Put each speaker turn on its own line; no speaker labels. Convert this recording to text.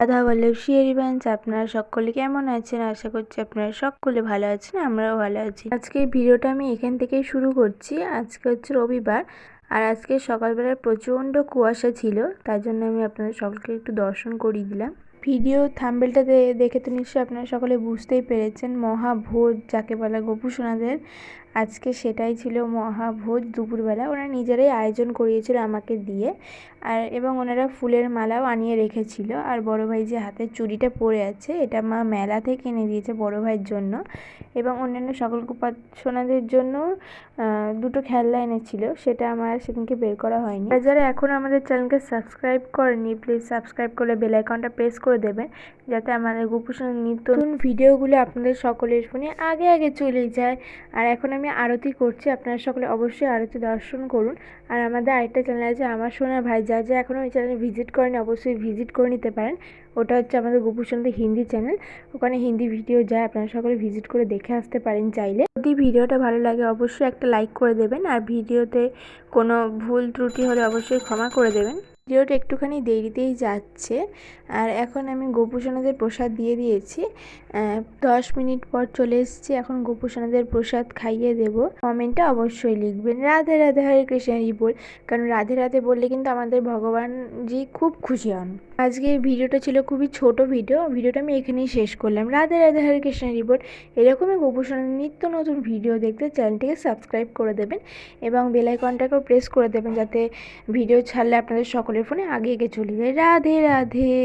Radha Vallabh শিয়ারি bench আপনারা সকলে কেমন আছেন? আশা করছি আপনারা সকলে ভালো আছেন, আমরাও ভালো আছি। আজকে ভিডিওটা আমি এখান থেকেই শুরু করছি। আজকে হচ্ছে রবিবার আর আজকে সকালবেলায় প্রচণ্ড কুয়াশা ছিল, তার জন্য আমি আপনাদের সকলকে একটু দর্শন করিয়ে দিলাম। ভিডিও থাম্বেলটা দেখে তো নিশ্চয়ই আপনারা সকলে বুঝতেই পেরেছেন। মহাভোজ যাকে বলা গোপু সোনাদের। আজকে সেটাই ছিল মহাভোজ দুপুরবেলা। ওরা নিজেরাই আয়োজন করিয়েছিল আমাকে দিয়ে। আর, এবং ওনারা ফুলের মালাও আনিয়ে রেখেছিল। আর বড় ভাই যে হাতের চুড়িটা পরে আছে, এটা মা মেলা থেকে এনে দিয়েছে বড় ভাইয়ের জন্য। এবং অন্যান্য সকল সোনাদের জন্য দুটো খেলনা এনেছিল। সেটা আমার সেদিনকে বের করা হয়নি। যারা এখন আমাদের চ্যানেলকে সাবস্ক্রাইব করেনি প্লিজ সাবস্ক্রাইব করে বেল আইকনটা প্রেস করে দেবেন যাতে আমাদের গোপুসোনার নিত্য নতুন ভিডিওগুলো আপনাদের সকলের ফোনে আগে আগে চলে যায়। আর এখন আমি আরতি করছি, আপনারা সকলে অবশ্যই আরতি দর্শন করুন। আর আমাদের আরেকটা চ্যানেল আছে, আমার সোনার ভাই যা যা এখনও ওই চ্যানেলে ভিজিট করেনি, অবশ্যই ভিজিট করে নিতে পারেন। ওটা হচ্ছে আমাদের গোপুসন্দের হিন্দি চ্যানেল ওখানে হিন্দি ভিডিও যায়, আপনারা সকলে ভিজিট করে দেখে আসতে পারেন চাইলে। যদি ভিডিওটা ভালো লাগে, অবশ্যই একটা লাইক করে দেবেন। আর ভিডিওতে কোনো ভুল ত্রুটি হলে অবশ্যই ক্ষমা করে দেবেন। ভিডিওটা একটুখানি দেরিতেই যাচ্ছে। আর এখন আমি গোপুসোনাদের প্রসাদ দিয়ে দিয়েছি। দশ মিনিট পর চলে এসেছি। এখন গোপুসোনাদের প্রসাদ খাইয়ে দেব। কমেন্টটা অবশ্যই লিখবেন। রাধে রাধে, হরে কৃষ্ণ বল কারণ রাধে রাধে বললে কিন্তু আমাদের ভগবানজি খুব খুশি হন। আজকে ভিডিওটা ছিল খুবই ছোট ভিডিও, ভিডিওটা আমি এখানেই শেষ করলাম। রাধে রাধে হরে কৃষ্ণ রিপোর্ট। এরকমই গোপুসোনাদের নিত্য নতুন ভিডিও দেখতে চ্যানেলটিকে সাবস্ক্রাইব করে দেবেন এবং বেলাইকনটাকেও প্রেস করে দেবেন যাতে ভিডিও ছাড়লে আপনাদের সকলের ফোনে আগে আগে চলে যায়। রাধে রাধে।